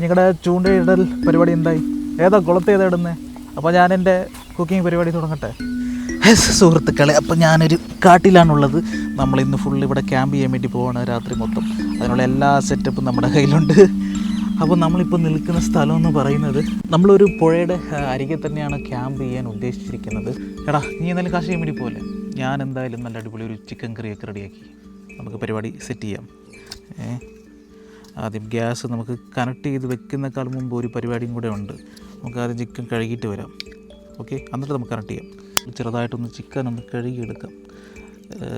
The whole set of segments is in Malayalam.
നിങ്ങളുടെ ചൂണ്ടയിടൽ പരിപാടി എന്തായി? ഏതാ കുളത്ത് ഏതാ ഇടുന്നത് അപ്പോൾ ഞാൻ എന്റെ കുക്കിംഗ് പരിപാടി തുടങ്ങട്ടെ. സുഹൃത്തുക്കളെ അപ്പോൾ ഞാനൊരു കാട്ടിലാണുള്ളത്. നമ്മൾ ഇന്ന് ഫുൾ ഇവിടെ ക്യാമ്പ് ചെയ്യാൻ വേണ്ടി പോവാണ് രാത്രി മൊത്തം. അതിനുള്ള എല്ലാ സെറ്റപ്പും നമ്മുടെ കയ്യിലുണ്ട്. അപ്പോൾ നമ്മളിപ്പോൾ നിൽക്കുന്ന സ്ഥലം എന്ന് പറയുന്നത് നമ്മളൊരു പുഴയുടെ അരികെ തന്നെയാണ് ക്യാമ്പ് ചെയ്യാൻ ഉദ്ദേശിച്ചിരിക്കുന്നത്. എടാ നീ എന്തായാലും കാശ് ചെയ്യാൻ വേണ്ടി പോലെ ഞാൻ എന്തായാലും നല്ല അടിപൊളി ഒരു ചിക്കൻ കറിയൊക്കെ റെഡിയാക്കി നമുക്ക് പരിപാടി സെറ്റ് ചെയ്യാം. ഏ? ആദ്യം ഗ്യാസ് നമുക്ക് കണക്ട് ചെയ്ത് വെക്കുന്നേക്കാൾ മുമ്പ് ഒരു പരിപാടിയും കൂടെ ഉണ്ട്. നമുക്ക് ആദ്യം ചിക്കൻ കഴുകിയിട്ട് വരാം. ഓക്കെ? എന്നിട്ട് നമുക്ക് കണക്ട് ചെയ്യാം. ചെറുതായിട്ടൊന്ന് ചിക്കൻ ഒന്ന് കഴുകിയെടുക്കാം.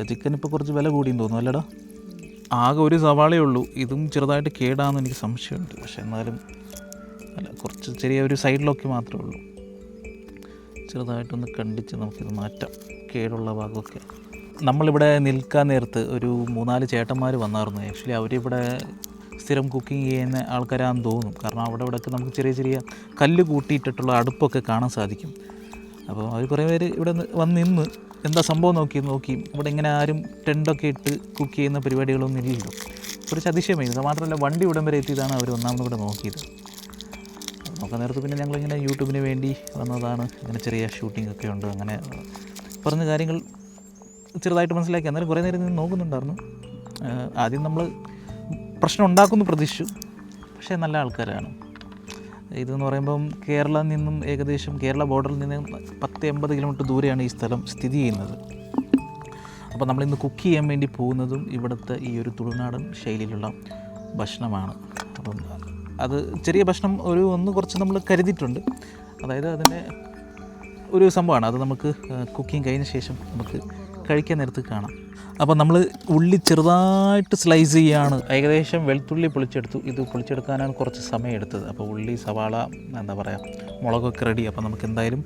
ചിക്കൻ ഇപ്പോൾ കുറച്ച് വില കൂടിയും തോന്നുന്നു അല്ലടാ? ആകെ ഒരു സവാളയേ ഉള്ളൂ. ഇതും ചെറുതായിട്ട് കേടാന്ന് എനിക്ക് സംശയമുണ്ട്. പക്ഷെ എന്നാലും അല്ല കുറച്ച് ചെറിയ ഒരു സൈഡിലൊക്കെ മാത്രമേ ഉള്ളൂ. ചെറുതായിട്ടൊന്ന് കണ്ടിച്ച് നമുക്കിത് മാറ്റാം. കേടുള്ള ഭാഗമൊക്കെ. നമ്മളിവിടെ നിൽക്കാൻ നേരത്ത് ഒരു മൂന്നാൽ ചേട്ടന്മാർ വന്നായിരുന്നു. ആക്ച്വലി അവരിവിടെ സ്ഥിരം കുക്കിംഗ് ചെയ്യുന്ന ആൾക്കാരാണെന്ന് തോന്നും. കാരണം അവിടെ ഇവിടെയൊക്കെ നമുക്ക് ചെറിയ ചെറിയ കല്ല് കൂട്ടിയിട്ടിട്ടുള്ള അടുപ്പൊക്കെ കാണാൻ സാധിക്കും. അപ്പോൾ അവർ കുറേ പേര് ഇവിടെ വന്ന് നിന്ന് എന്താ സംഭവം നോക്കി നോക്കി. ഇവിടെ ഇങ്ങനെ ആരും ടെൻഡൊക്കെ ഇട്ട് കുക്ക് ചെയ്യുന്ന പരിപാടികളൊന്നും ഇല്ലല്ലോ. കുറച്ച് അതിശയമായി അത് മാത്രമല്ല വണ്ടി ഇവിടം വരെ എത്തിയതാണ് അവർ ഒന്നാമത് ഇവിടെ നോക്കിയത്. നോക്കാൻ നേരത്ത് പിന്നെ ഞങ്ങളിങ്ങനെ യൂട്യൂബിന് വേണ്ടി വന്നതാണ്. ഇങ്ങനെ ചെറിയ ഷൂട്ടിംഗ് ഒക്കെ ഉണ്ട്. അങ്ങനെ പറഞ്ഞ കാര്യങ്ങൾ ചെറുതായിട്ട് മനസ്സിലാക്കി. അന്നേരം കുറേ നേരം നോക്കുന്നുണ്ടായിരുന്നു. ആദ്യം നമ്മൾ പ്രശ്നം ഉണ്ടാക്കുമെന്ന് പ്രതീക്ഷിച്ചു. പക്ഷേ നല്ല ആൾക്കാരാണ്. ഇതെന്ന് പറയുമ്പം കേരളത്തിൽ നിന്നും ഏകദേശം കേരള ബോർഡറിൽ നിന്നും പത്ത് എൺപത് കിലോമീറ്റർ ദൂരെയാണ് ഈ സ്ഥലം സ്ഥിതി ചെയ്യുന്നത്. അപ്പോൾ നമ്മളിന്ന് കുക്ക് ചെയ്യാൻ വേണ്ടി പോകുന്നതും ഇവിടുത്തെ ഈ ഒരു തുളുനാടൻ ശൈലിയിലുള്ള ഭക്ഷണമാണ്. അപ്പം അത് ചെറിയ ഭക്ഷണം ഒരു ഒന്ന് കുറച്ച് നമ്മൾ കരുതിയിട്ടുണ്ട്. അതായത് അതിന്റെ ഒരു സംഭവമാണ്. അത് നമുക്ക് കുക്കിംഗ് കഴിഞ്ഞ ശേഷം നമുക്ക് കഴിക്കാൻ നേരത്ത് കാണാം. അപ്പോൾ നമ്മൾ ഉള്ളി ചെറുതായിട്ട് സ്ലൈസ് ചെയ്യാണ്. ഏകദേശം വെളുത്തുള്ളി പൊളിച്ചെടുത്തു. ഇത് പൊളിച്ചെടുക്കാനാണ് കുറച്ച് സമയം എടുത്തത് അപ്പോൾ ഉള്ളി സവാള എന്താ പറയുക മുളകൊക്കെ റെഡി അപ്പോൾ നമുക്ക് എന്തായാലും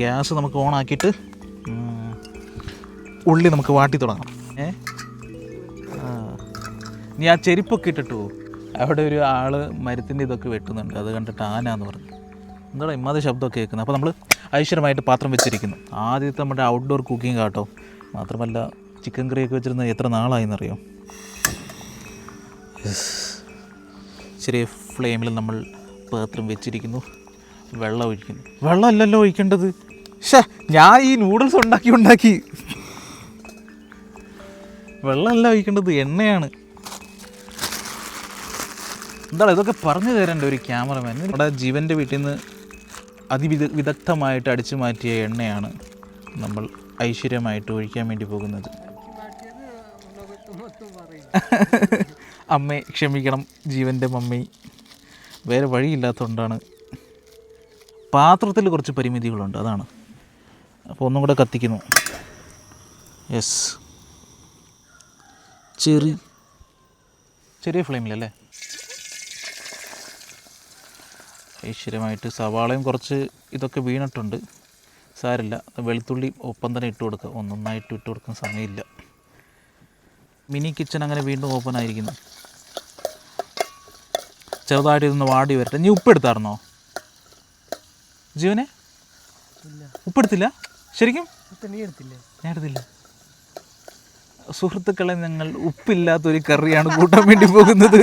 ഗ്യാസ് നമുക്ക് ഓൺ ആക്കിയിട്ട് ഉള്ളി നമുക്ക് വാട്ടി തുടങ്ങാം ഏ. നീ ആ ചെരുപ്പൊക്കെ ഇട്ടിട്ട്. അവിടെ ഒരു ആൾ മരത്തിന്റെ ഇതൊക്കെ വെട്ടുന്നുണ്ട്. അത് കണ്ടിട്ട് ആനാന്ന് പറഞ്ഞു. എന്താടാ ഇമ്മാതെ ശബ്ദമൊക്കെ കേൾക്കുന്നത് അപ്പോൾ നമ്മൾ ഐശ്വര്യമായിട്ട് പാത്രം വെച്ചിരിക്കുന്നു. ആദ്യത്തെ നമ്മുടെ ഔട്ട്ഡോർ കുക്കിംഗ് ആട്ടോ മാത്രമല്ല ചിക്കൻ കറിയൊക്കെ വെച്ചിരുന്ന എത്ര നാളായെന്നറിയോ. ചെറിയ ഫ്ലെയിമിൽ നമ്മൾ പാത്രം വെച്ചിരിക്കുന്നു. വെള്ളം ഒഴിക്കുന്നു. വെള്ളമല്ലല്ലോ ഒഴിക്കേണ്ടത്. ഷേ ഞാൻ ഈ നൂഡിൽസ് ഉണ്ടാക്കി ഉണ്ടാക്കി. വെള്ളമല്ല ഒഴിക്കേണ്ടത് എണ്ണയാണ്. എന്താണ് ഇതൊക്കെ പറഞ്ഞു തരേണ്ട ഒരു ക്യാമറമാൻ. നമ്മുടെ ജീവന്റെ വീട്ടിൽ നിന്ന് അതിവിദ വിദഗ്ധമായിട്ട് അടിച്ചു മാറ്റിയ എണ്ണയാണ് നമ്മൾ ഐശ്വര്യമായിട്ട് ഒഴിക്കാൻ വേണ്ടി പോകുന്നത്. അമ്മേ ക്ഷമിക്കണം ജീവന്റെ മമ്മി. വേറെ വഴിയില്ലാത്തതുകൊണ്ടാണ്. പാത്രത്തിൽ കുറച്ച് പരിമിതികളുണ്ട് അതാണ്. അപ്പോൾ ഒന്നും കൂടെ കത്തിക്കുന്നു. യെസ് ചെറി ചെറിയ ഫ്ലെയിമിലല്ലേ? ഐശ്വര്യമായിട്ട് സവാളയും കുറച്ച് ഇതൊക്കെ വീണിട്ടുണ്ട്. സാരില്ല വെളുത്തുള്ളി ഒപ്പം തന്നെ ഇട്ട് കൊടുക്കുക ഒന്നൊന്നായിട്ട് ഇട്ട് കൊടുക്കുന്ന സമയമില്ല. മിനി കിച്ചൺ അങ്ങനെ വീണ്ടും ഓപ്പൺ ആയിരിക്കുന്നു. ചെറുതായിട്ട് ഇതൊന്ന് വാടി വരട്ടെ. നീ ഉപ്പെടുത്തായിരുന്നോ ജീവനെ? ഉപ്പെടുത്തില്ല ശരിക്കും? ഞാൻ എടുത്തില്ല. സുഹൃത്തുക്കളെ ഞങ്ങൾ ഉപ്പില്ലാത്തൊരു കറിയാണ് കൂട്ടാൻ വേണ്ടി പോകുന്നത്.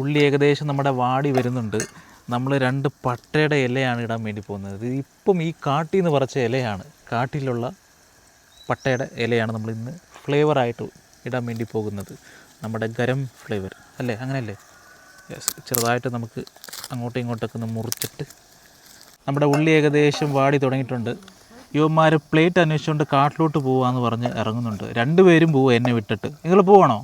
ഉള്ളി ഏകദേശം നമ്മുടെ വാടി വരുന്നുണ്ട്. നമ്മൾ രണ്ട് പട്ടയുടെ ഇലയാണ് ഇടാൻ വേണ്ടി പോകുന്നത്. ഇതിപ്പം ഇപ്പം ഈ കാട്ടിൽ നിന്ന് പറിച്ച ഇലയാണ്. കാട്ടിലുള്ള പട്ടയുടെ ഇലയാണ് നമ്മൾ ഇന്ന് ഫ്ലേവറായിട്ട് ഇടാൻ വേണ്ടി പോകുന്നത്. നമ്മുടെ ഗരം ഫ്ലേവർ അല്ലേ? അങ്ങനെയല്ലേ? ചെറുതായിട്ട് നമുക്ക് അങ്ങോട്ടും ഇങ്ങോട്ടൊക്കെ ഒന്ന് മുറിച്ചിട്ട് നമ്മുടെ ഉള്ളി ഏകദേശം വാടി തുടങ്ങിയിട്ടുണ്ട്. യുവന്മാർ പ്ലേറ്റ് അന്വേഷിച്ചുകൊണ്ട് കാട്ടിലോട്ട് പോവാന്ന് പറഞ്ഞ് ഇറങ്ങുന്നുണ്ട്. രണ്ടുപേരും പോവുക എന്നെ വിട്ടിട്ട്. നിങ്ങൾ പോവാണോ?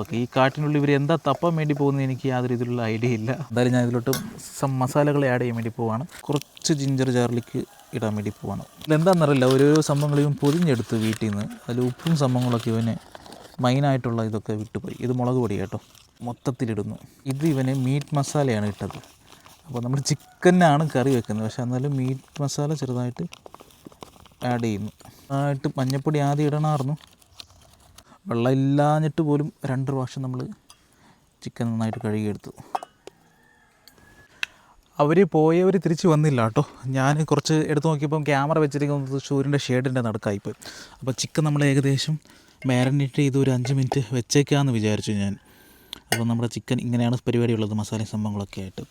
ഓക്കെ ഈ കാട്ടിനുള്ളിൽ ഇവർ എന്താ തപ്പാൻ വേണ്ടി പോകുന്നത് എനിക്ക് യാതൊരു ഇതിലുള്ള ഐഡിയ ഇല്ല. എന്തായാലും ഞാൻ ഇതിലോട്ട് സം മസാലകൾ ആഡ് ചെയ്യാൻ വേണ്ടി പോവാണ്. കുറച്ച് ജിഞ്ചർ ജാർലിക്ക് ഇടാൻ വേണ്ടി പോവാണ്. ഇതെന്താണെന്നറിയില്ല ഓരോരോ സംഭവങ്ങൾ പൊതിഞ്ഞെടുത്ത് വീട്ടിൽ നിന്ന്. അതിൽ ഉപ്പും സംഭവങ്ങളൊക്കെ ഇവന് മൈനായിട്ടുള്ള ഇതൊക്കെ വിട്ടുപോയി. ഇത് മുളക് പൊടി കേട്ടോ. മൊത്തത്തിലിടുന്നു. ഇത് ഇവന് മീറ്റ് മസാലയാണ് ഇട്ടത്. അപ്പോൾ നമ്മൾ ചിക്കനാണ് കറി വെക്കുന്നത്. പക്ഷേ എന്നാലും മീറ്റ് മസാല ചെറുതായിട്ട് ആഡ് ചെയ്യുന്നു. ആയിട്ട് മഞ്ഞപ്പൊടി ആദ്യം ഇടണമായിരുന്നു. വെള്ളം ഇല്ലാഞ്ഞിട്ട് പോലും രണ്ട് പ്രാവശ്യം നമ്മൾ ചിക്കൻ നന്നായിട്ട് കഴുകിയെടുത്തു. അവർ പോയവർ തിരിച്ച് വന്നില്ല കേട്ടോ. ഞാൻ കുറച്ച് എടുത്ത് നോക്കിയപ്പം ക്യാമറ വെച്ചിരിക്കുന്നത് സൂര്യന്റെ ഷേഡിന്റെ നടുക്കായിപ്പോയി അപ്പോൾ ചിക്കൻ നമ്മൾ ഏകദേശം മാരിനേറ്റ് ചെയ്ത് ഒരു അഞ്ച് മിനിറ്റ് വെച്ചേക്കാമെന്ന് വിചാരിച്ചു ഞാൻ. അപ്പോൾ നമ്മുടെ ചിക്കൻ ഇങ്ങനെയാണ് പരിപാടിയുള്ളത് മസാല സംഭവങ്ങളൊക്കെ ആയിട്ട്.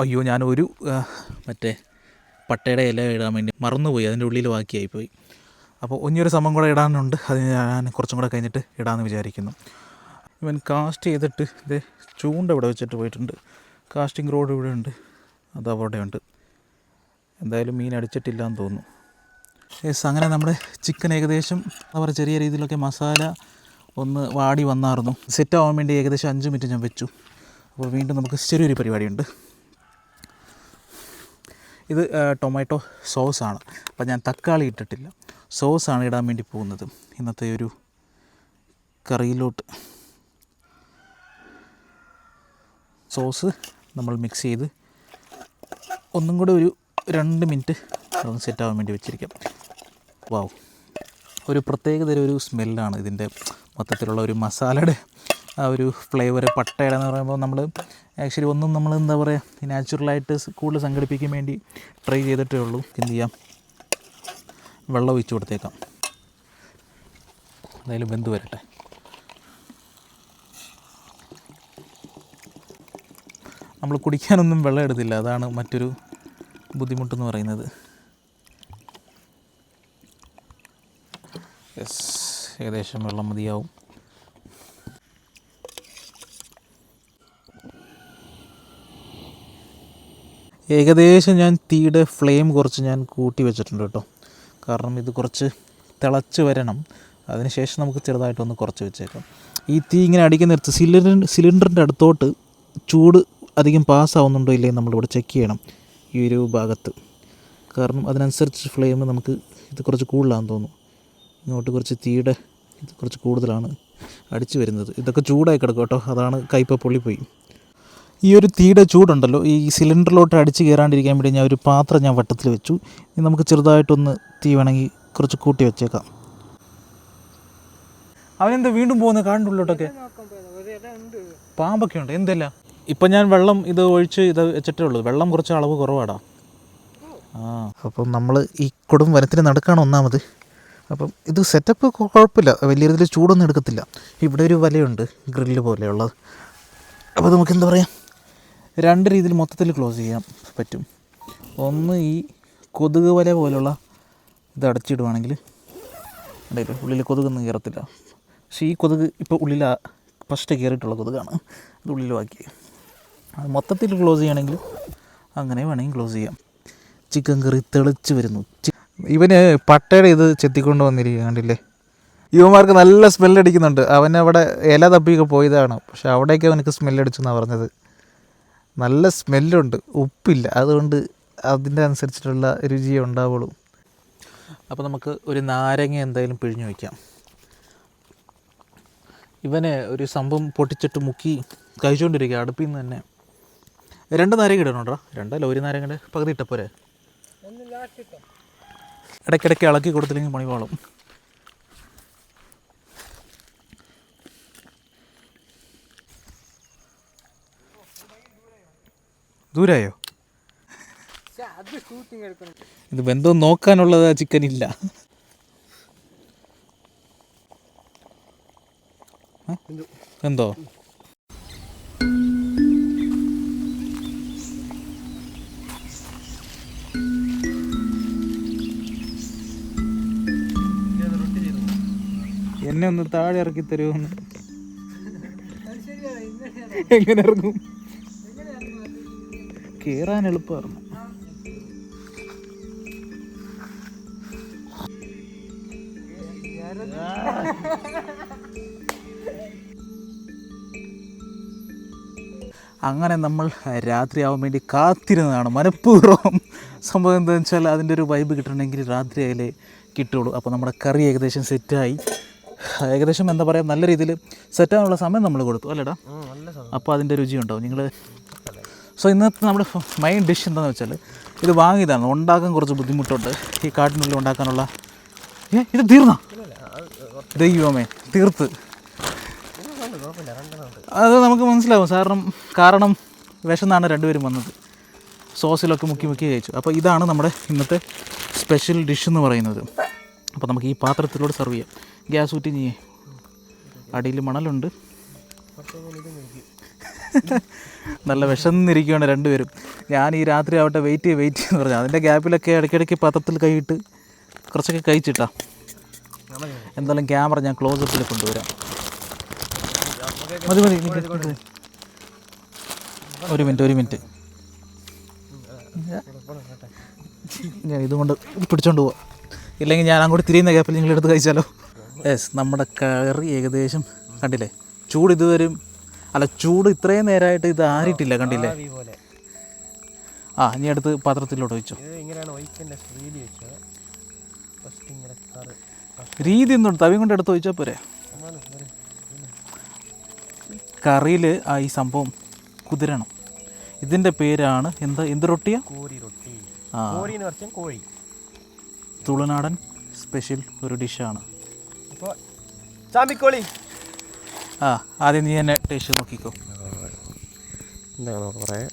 അയ്യോ ഞാൻ ഒരു മറ്റേ പട്ടയുടെ ഇല ഇടാൻ വേണ്ടി മറന്നുപോയി അതിന്റെ ഉള്ളിൽ ബാക്കിയായിപ്പോയി അപ്പോൾ ഒന്നിയൊരു സംഭവം കൂടെ ഇടാനുണ്ട്. അത് ഞാൻ കുറച്ചും കൂടെ കഴിഞ്ഞിട്ട് ഇടാമെന്ന് വിചാരിക്കുന്നു. ഇവൻ കാസ്റ്റ് ചെയ്തിട്ട് ഇത് ചൂണ്ട ഇവിടെ വെച്ചിട്ട് പോയിട്ടുണ്ട്. കാസ്റ്റിംഗ് റോഡ് ഇവിടെ ഉണ്ട്. അത് അവിടെ ഉണ്ട്. എന്തായാലും മീൻ അടിച്ചിട്ടില്ല എന്ന് തോന്നുന്നു. യെസ് അങ്ങനെ നമ്മുടെ ചിക്കൻ ഏകദേശം അവർ ചെറിയ രീതിയിലൊക്കെ മസാല ഒന്ന് വാടി വന്നായിരുന്നു സെറ്റ് ആവാൻ വേണ്ടി ഏകദേശം അഞ്ച് മിനിറ്റ് ഞാൻ വെച്ചു. അപ്പോൾ വീണ്ടും നമുക്ക് ചെറിയൊരു പരിപാടിയുണ്ട്. ഇത് ടൊമാറ്റോ സോസാണ് അപ്പോൾ ഞാൻ തക്കാളി ഇട്ടിട്ടില്ല. സോസാണ് ഇടാൻ വേണ്ടി പോകുന്നത്. ഇന്നത്തെ ഒരു കറിയിലോട്ട് സോസ് നമ്മൾ മിക്സ് ചെയ്ത് ഒന്നും കൂടെ ഒരു രണ്ട് മിനിറ്റ് അതൊന്ന് സെറ്റാവാൻ വേണ്ടി വെച്ചിരിക്കാം. വാവ് ഒരു പ്രത്യേകതരം ഒരു സ്മെല്ലാണ് ഇതിന്റെ മൊത്തത്തിലുള്ള ഒരു മസാലയുടെ ആ ഒരു ഫ്ലേവർ പട്ടയുടെ എന്ന് പറയുമ്പോൾ നമ്മൾ ആക്ച്വലി ഒന്നും നമ്മൾ എന്താ പറയുക നാച്ചുറലായിട്ട് കൂടുതൽ സംഘടിപ്പിക്കാൻ വേണ്ടി ട്രൈ ചെയ്തിട്ടേ ഉള്ളൂ. എന്ത് ചെയ്യാം? വെള്ളം ഒഴിച്ച് കൊടുത്തേക്കാം. എന്തായാലും വെന്ത് വരട്ടെ. നമ്മൾ കുടിക്കാനൊന്നും വെള്ളം എടുത്തില്ല. അതാണ് മറ്റൊരു ബുദ്ധിമുട്ടെന്ന് പറയുന്നത്. യെസ് ഏകദേശം വെള്ളം മതിയാവും. ഏകദേശം ഞാൻ തീയുടെ ഫ്ലെയിം കുറച്ച് ഞാൻ കൂട്ടി വെച്ചിട്ടുണ്ട് കേട്ടോ. കാരണം ഇത് കുറച്ച് തിളച്ച് വരണം. അതിനുശേഷം നമുക്ക് ചെറുതായിട്ടൊന്ന് കുറച്ച് വെച്ചേക്കാം. ഈ തീ ഇങ്ങനെ അടിക്കുന്ന നേരത്ത് സിലിണ്ടർ സിലിണ്ടറിന്റെ അടുത്തോട്ട് ചൂട് അധികം പാസ്സാവുന്നുണ്ടോ ഇല്ലേ നമ്മളിവിടെ ചെക്ക് ചെയ്യണം ഈ ഒരു ഭാഗത്ത്. കാരണം അതിനനുസരിച്ച് ഫ്ലെയിം നമുക്ക് ഇത് കുറച്ച് കൂടുതലാണെന്ന് തോന്നുന്നു. ഇങ്ങോട്ട് കുറച്ച് തീയുടെ ഇത് കുറച്ച് കൂടുതലാണ് അടിച്ചു വരുന്നത്. ഇതൊക്കെ ചൂടായി കിടക്കും കേട്ടോ. അതാണ് കയ്പ പൊള്ളിപ്പോയി. ഈ ഒരു തീയുടെ ചൂടുണ്ടല്ലോ ഈ സിലിണ്ടറിലോട്ട് അടിച്ച് കയറാണ്ടിരിക്കാൻ വേണ്ടി ഞാൻ ഒരു പാത്രം ഞാൻ വട്ടത്തിൽ വെച്ചു. ഇനി നമുക്ക് ചെറുതായിട്ടൊന്ന് തീ വേണമെങ്കിൽ കുറച്ച് കൂട്ടി വെച്ചേക്കാം. അവനെന്താ വീണ്ടും പോകുന്നത് കാടിന്റെ ഉള്ളിലോട്ടൊക്കെ പാമ്പൊക്കെ ഉണ്ട് എന്തല്ല? ഇപ്പം ഞാൻ വെള്ളം ഇത് ഒഴിച്ച് ഇത് വെച്ചിട്ടേ ഉള്ളൂ. വെള്ളം കുറച്ച് അളവ് കുറവാടാ. ആ. അപ്പം നമ്മൾ ഈ കൊടും വനത്തിന് നടക്കാണ് ഒന്നാമത്. അപ്പം ഇത് സെറ്റപ്പ് കുഴപ്പമില്ല. വലിയ രീതിയിൽ ചൂടൊന്നും എടുക്കത്തില്ല. ഇവിടെ ഒരു വലയുണ്ട് ഗ്രില്ല് പോലെയുള്ളത്. അപ്പോൾ നമുക്ക് എന്താ പറയുക രണ്ട് രീതിയിൽ മൊത്തത്തിൽ ക്ലോസ് ചെയ്യാൻ പറ്റും. ഒന്ന് ഈ കൊതുക് വല പോലുള്ള ഇത് അടച്ചിടുവാണെങ്കിൽ ഉണ്ടായില്ല ഉള്ളിൽ കൊതുകൊന്നും കയറത്തില്ല. പക്ഷേ ഈ കൊതുക് ഇപ്പോൾ ഉള്ളിൽ ഫസ്റ്റ് കയറിയിട്ടുള്ള കൊതുകാണ്. അത് ഉള്ളിൽ ബാക്കി അത് മൊത്തത്തിൽ ക്ലോസ് ചെയ്യണമെങ്കിൽ അങ്ങനെ വേണമെങ്കിൽ ക്ലോസ് ചെയ്യാം. ചിക്കൻ കറി തെളിച്ച് വരുന്നു. ഇവന് പട്ടയുടെ ഇത് ചെത്തിക്കൊണ്ട് വന്നിരിക്കുക കണ്ടില്ലേ? ഇവന്മാർക്ക് നല്ല സ്മെല്ലടിക്കുന്നുണ്ട് അവൻ അവിടെ ഇല തപ്പിയൊക്കെ പോയതാണ്. പക്ഷെ അവിടേക്ക് അവനക്ക് സ്മെല്ലടിച്ചെന്നാണ് പറഞ്ഞത്. നല്ല സ്മെല്ലുണ്ട്. ഉപ്പില്ല. അതുകൊണ്ട് അതിന്റെ അനുസരിച്ചിട്ടുള്ള രുചിയേ ഉണ്ടാവുള്ളൂ. അപ്പോൾ നമുക്ക് ഒരു നാരങ്ങ എന്തായാലും പിഴിഞ്ഞു വയ്ക്കാം ഇവനെ ഒരു സംഭവം പൊട്ടിച്ചിട്ട് മുക്കി കഴിച്ചുകൊണ്ടിരിക്കുക അടുപ്പിൽ നിന്ന് തന്നെ. രണ്ട് നാരങ്ങ ഇടണോട്ടോ രണ്ടല്ല ഒരു നാരങ്ങയുടെ പകുതി ഇട്ടപ്പോരെ ഇടയ്ക്കിടയ്ക്ക് ഇളക്കി കൊടുത്തില്ലെങ്കിൽ പണി പാളും. ദൂരായോ? ഇത് ബന്ധം നോക്കാനുള്ളത് ആ ചിക്കൻ ഇല്ല? എന്തോ? എന്നെ ഒന്ന് താഴെ ഇറക്കി തരുമോ? എങ്ങനെ ഇറങ്ങും? കേറാൻ എളുപ്പമായിരുന്നു. അങ്ങനെ നമ്മൾ രാത്രിയാവാൻ വേണ്ടി കാത്തിരുന്നതാണ് മനഃപൂർവം. സംഭവം എന്താണെന്ന് വെച്ചാൽ അതിന്റെ ഒരു വൈബ് കിട്ടണമെങ്കിൽ രാത്രി അതിലേ കിട്ടുള്ളൂ അപ്പോൾ നമ്മുടെ കറി ഏകദേശം സെറ്റായി ഏകദേശം എന്താ പറയുക നല്ല രീതിയിൽ സെറ്റാകാനുള്ള സമയം നമ്മൾ കൊടുത്തു. അല്ലേടാ? അപ്പോൾ അതിന്റെ രുചി ഉണ്ടാവും. നിങ്ങൾ സോ ഇന്നത്തെ നമ്മുടെ മെയിൻ ഡിഷ് എന്താണെന്ന് വെച്ചാൽ ഇത് വാങ്ങിയതാണ്. ഉണ്ടാക്കാൻ കുറച്ച് ബുദ്ധിമുട്ടുണ്ട്. ഈ കാട്ടിനുള്ളിൽ ഉണ്ടാക്കാനുള്ള ഏ ഇത് തീർന്ന? ദൈവമേ തീർത്ത്. അത് നമുക്ക് മനസ്സിലാവും. കാരണം കാരണം വിശന്നാണ് രണ്ടുപേരും വന്നത്. സോസിലൊക്കെ മുക്കി മുക്കി കഴിച്ചു. അപ്പോൾ ഇതാണ് നമ്മുടെ ഇന്നത്തെ സ്പെഷ്യൽ ഡിഷ് എന്ന് പറയുന്നത്. അപ്പോൾ നമുക്ക് ഈ പാത്രത്തിലൂടെ സെർവ് ചെയ്യാം. ഗ്യാസ് ഊറ്റി നീ അടിയിൽ മണലുണ്ട്. നല്ല വിശന്നിരിക്കുകയാണ് രണ്ടുപേരും. ഞാൻ ഈ രാത്രി ആവട്ടെ വെയിറ്റ് ചെയ്ത് വെയിറ്റ് എന്ന് പറഞ്ഞു. അതിന്റെ ഗ്യാപ്പിലൊക്കെ ഇടയ്ക്കിടയ്ക്ക് പത്രത്തിൽ കൈയിട്ട് കുറച്ചൊക്കെ കഴിച്ചിട്ടാ. എന്തായാലും ക്യാമറ ഞാൻ ക്ലോസ് അപ്പിൽ കൊണ്ടുവരാം. മതി മതി. ഒരു മിനിറ്റ് ഒരു മിനിറ്റ് ഞാൻ ഇതുകൊണ്ട് പിടിച്ചോണ്ട് പോവാം. ഇല്ലെങ്കിൽ ഞാൻ അങ്ങോട്ട് തിരിയുന്ന ഗ്യാപ്പിൽ നിങ്ങളെടുത്ത് കഴിച്ചാലോ? യെസ് നമ്മുടെ കറി ഏകദേശം കണ്ടില്ലേ? ചൂട് ഇതുവരും അല്ല ചൂട് ഇത്രയും നേരമായിട്ട് ഇത് ആരിട്ടില്ല കണ്ടില്ലേ? ആ ഇനി അടുത്ത് പാത്രത്തിലോട്ട് വെച്ചു. രീതി ഒന്നുണ്ട് തവി കൊണ്ട് എടുത്ത് വെച്ചാൽ പോരെ? കറിയിൽ ആ ഈ സംഭവം കുതിരണം. ഇതിന്റെ പേരാണ് എന്താ എന്ത് റൊട്ടിയാ? കോഴി. തുളുനാടൻ സ്പെഷ്യൽ ഒരു ഡിഷാണ്. ചാമ്പിക്കോളി. ആ ആദ്യം നീ തന്നെ ടേസ്റ്റ് നോക്കിക്കോ. എന്താ നമുക്ക് പറയാം.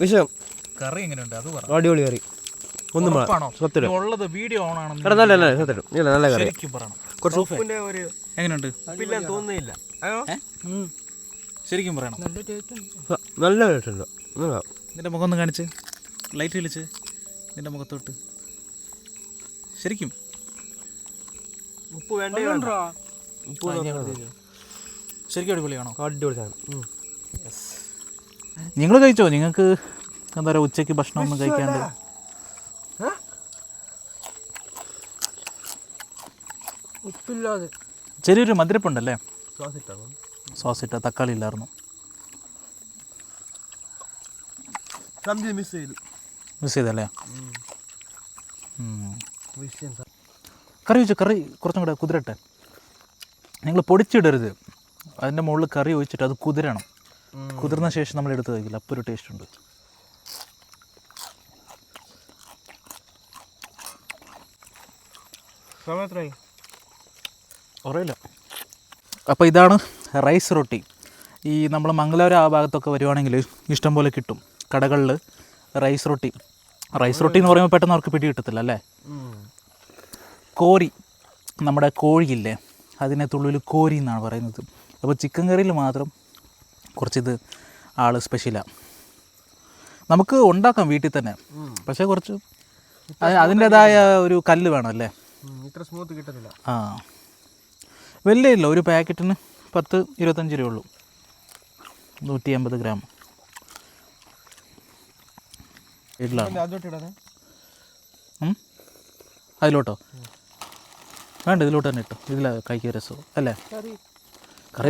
വിഷയം. കറി എങ്ങനെയുണ്ട്? അത് പറ. അടിപൊളി കറി. ഒന്നും? സത്യം ഉള്ളത് വീഡിയോ ഓൺ എടാ ആണെന്ന് നല്ല നല്ല സത്യം ഇല്ല നല്ല കറി. ശരിക്കും പറയണം. കുറച്ച് ഒരു എങ്ങനെയുണ്ട്? തോന്നുന്നില്ല? ശരിക്കും പറയണം. നല്ല ടേസ്റ്റ് ഉണ്ട്. നല്ല നിന്റെ മുഖം ഒന്ന് കാണിച്ച്. ലൈറ്റ് വിളിച്ച്. നിന്റെ മുഖത്തോട്ട്. ശരിക്കും. ഉപ്പ് വേണ്ടേ ഉപ്പ് ശരിക്കും അടിപൊളിയാണോ അടിപൊളി സാധനം. നിങ്ങൾ കഴിച്ചോ? നിങ്ങൾക്ക് എന്താ പറയുക ഉച്ചയ്ക്ക് ഭക്ഷണം ഒന്നും കഴിക്കാണ്ട്? ഉപ്പില്ലാതെ. ചെറിയൊരു മധുരപ്പുണ്ടല്ലേ? സോസ് ഇട്ട തക്കാളി ഇല്ലായിരുന്നു. മിസ് ചെയ്തു. മിസ് ചെയ്തല്ലേ? കറി ഒഴിച്ച് കറി കുറച്ചും കൂടെ കുതിരട്ടെ. നിങ്ങൾ പൊടിച്ചിടരുത്. അതിന്റെ മുകളിൽ കറി ഒഴിച്ചിട്ട് അത് കുതിരണം. കുതിർന്ന ശേഷം നമ്മൾ എടുത്ത് കഴിക്കില്ല. അപ്പോൾ ഒരു ടേസ്റ്റ് ഉണ്ട്. കുറയില്ല. അറിയില്ല അപ്പോൾ ഇതാണ് റൈസ് റൊട്ടി. ഈ നമ്മൾ മംഗലാപുരം ആ ഭാഗത്തൊക്കെ വരുവാണെങ്കിൽ ഇഷ്ടംപോലെ കിട്ടും. കടകളിൽ റൈസ് റൊട്ടി. റൈസ് റൊട്ടി എന്ന് പറയുമ്പോൾ പെട്ടെന്ന് അവർക്ക് പിടി കിട്ടത്തില്ല അല്ലേ? കോരി നമ്മുടെ കോഴിയില്ലേ അതിനെ തുള്ളിൽ കോരി എന്നാണ് പറയുന്നത്. അപ്പോൾ ചിക്കൻ കറിയിൽ മാത്രം കുറച്ചിത് ആൾ സ്പെഷ്യലാണ് നമുക്ക് ഉണ്ടാക്കാം വീട്ടിൽ തന്നെ. പക്ഷേ കുറച്ച് അത് അതിന്റെതായ ഒരു കല്ല് വേണം അല്ലേ? ഇത്ര സ്മൂത്ത് കിട്ടത്തില്ല. ആ. വലിയ ഇല്ല ഒരു പാക്കറ്റിന് പത്ത് ഇരുപത്തഞ്ച് രൂപ ഉള്ളൂ നൂറ്റി അമ്പത് ഗ്രാം. വീട്ടിലാണ്? അതിലോട്ടോ വേണ്ട ഇതിലോട്ട് തന്നെ ഇട്ടു. ഇതിലാ കഴിക്കുക രസം അല്ലേ? കറി.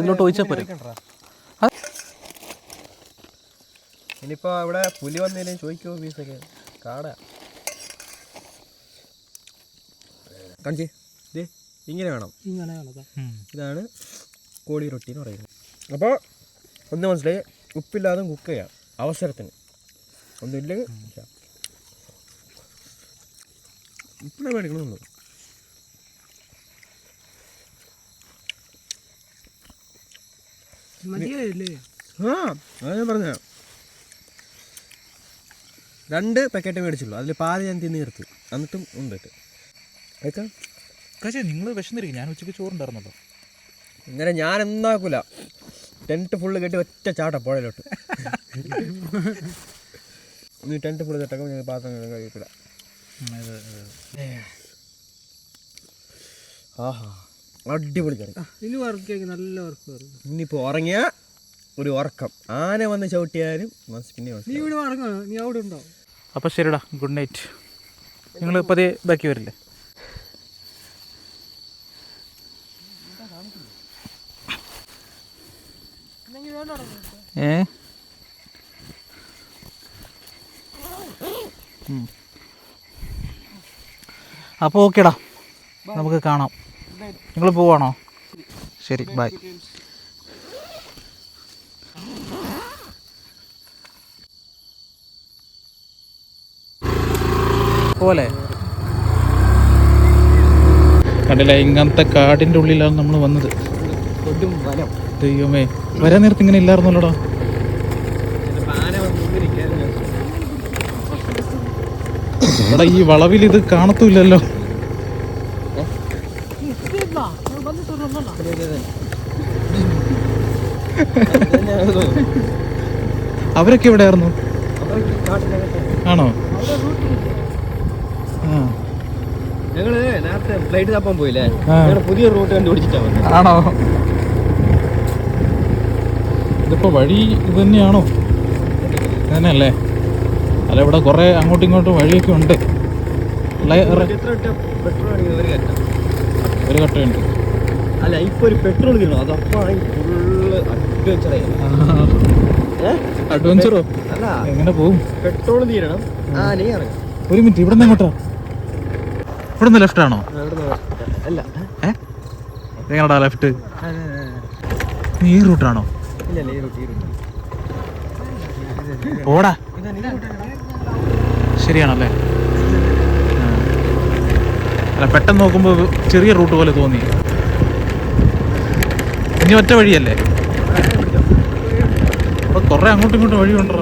ഇതിലോട്ട് ഒഴിച്ചാൽ പോരെ. ഇനിയിപ്പോ ഇവിടെ പുലി വന്നതിനും ചോദിക്കുമോ പീസൊക്കെ കാട. കാണിച്ചേ ദേ ഇങ്ങനെ വേണം. ഇങ്ങനെ ഇതാണ് കോഴി റൊട്ടി എന്ന് പറയുന്നത്. അപ്പോൾ ഒന്ന് മനസ്സിലായി ഉപ്പില്ലാതെ കുക്ക് ചെയ്യാം അവസരത്തിന്. ഒന്നുമില്ലെങ്കിൽ. ഉപ്പിനെ മേടിക്കണമെന്നുള്ളൂ മതിയായില്ലേ? ആ അത് ഞാൻ പറഞ്ഞ. രണ്ട് പാക്കറ്റ് മേടിച്ചുള്ളൂ. അതിൽ പാൽ ഞാൻ തിന്ന് നിർത്തി. എന്നിട്ടും ഉണ്ട് അയക്കാം പക്ഷേ നിങ്ങൾ വിശന്നിരിക്കും. ഞാൻ ഉച്ചയ്ക്ക് ചോറുണ്ടായിരുന്നല്ലോ. ഇങ്ങനെ ഞാൻ എന്താക്കൂല. ടെന്റ് ഫുള്ള് കെട്ടി ഒറ്റ ചാട്ട പുഴയിലോട്ട്. നീ ടെന്റ് ഫുള്ള് കെട്ടൊക്കെ ഞാൻ പാത്രം കഴിക്കില്ല ആഹാ. അടിപൊളി കറി. ഇനി വർക്ക് നല്ല വർക്ക് ഇനിയിപ്പോൾ ഉറങ്ങിയ ഒരു ഉറക്കം. ആന വന്ന് ചവിട്ടിയാലും പിന്നെ നീ. ഇവിടെ നീ അവിടെ ഉണ്ടോ? അപ്പോൾ ശരിടാ ഗുഡ് നൈറ്റ് നിങ്ങൾ പതിയെ ബാക്കി വരില്ലേ? ഏ? അപ്പോൾ ഓക്കേടാ നമുക്ക് കാണാം. നിങ്ങൾ പോവാണോ? ശരി ബൈ പോലെ. കണ്ടില്ല ഇങ്ങനത്തെ കാടിന്റെ ഉള്ളിലാണ് നമ്മൾ വന്നത്. ദൈവമേ വരാൻ നേരത്ത് ഇങ്ങനെ ഇല്ലായിരുന്നല്ലോടാ? ഇവിടെ ഈ വളവിൽ ഇത് കാണത്തില്ലല്ലോ അവരൊക്കെ എവിടെയായിരുന്നു? ആണോ? ഞങ്ങൾ നേരത്തെ ഫ്ലൈറ്റ് തപ്പാൻ പോയില്ലേ? പുതിയ റൂട്ട് കണ്ടുപിടിച്ചിട്ടാ ആണോ? ഇതിപ്പോ വഴി ഇത് തന്നെയാണോ? തന്നെയല്ലേ? അല്ല ഇവിടെ കുറെ അങ്ങോട്ടും ഇങ്ങോട്ടും വഴിയൊക്കെ ഉണ്ട്. ഒരു കട്ടയുണ്ട് അല്ല ഇപ്പൊ ഒരു പെട്രോൾ തീരണം അതപ്പോ ഫുള്ള് അഡ്വഞ്ചറോ അല്ല. എങ്ങനെ പോകും പെട്രോൾ തീരണം. ആ നീ ഒരു മിനിറ്റ് ഇവിടെ നിന്ന് എങ്ങോട്ടാ ഇവിടെ നിന്ന് ലെഫ്റ്റ് ആണോ അല്ല. എങ്ങനെടാ ലെഫ്റ്റ് ഈ റൂട്ടാണോ ഓടാ. ശരിയാണല്ലേ? അല്ല പെട്ടെന്ന് നോക്കുമ്പോൾ ചെറിയ റൂട്ട് പോലെ തോന്നി. ഇനി ഒറ്റ വഴിയല്ലേ? അപ്പൊ കുറെ അങ്ങോട്ടും ഇങ്ങോട്ടും വഴി ഉണ്ടോ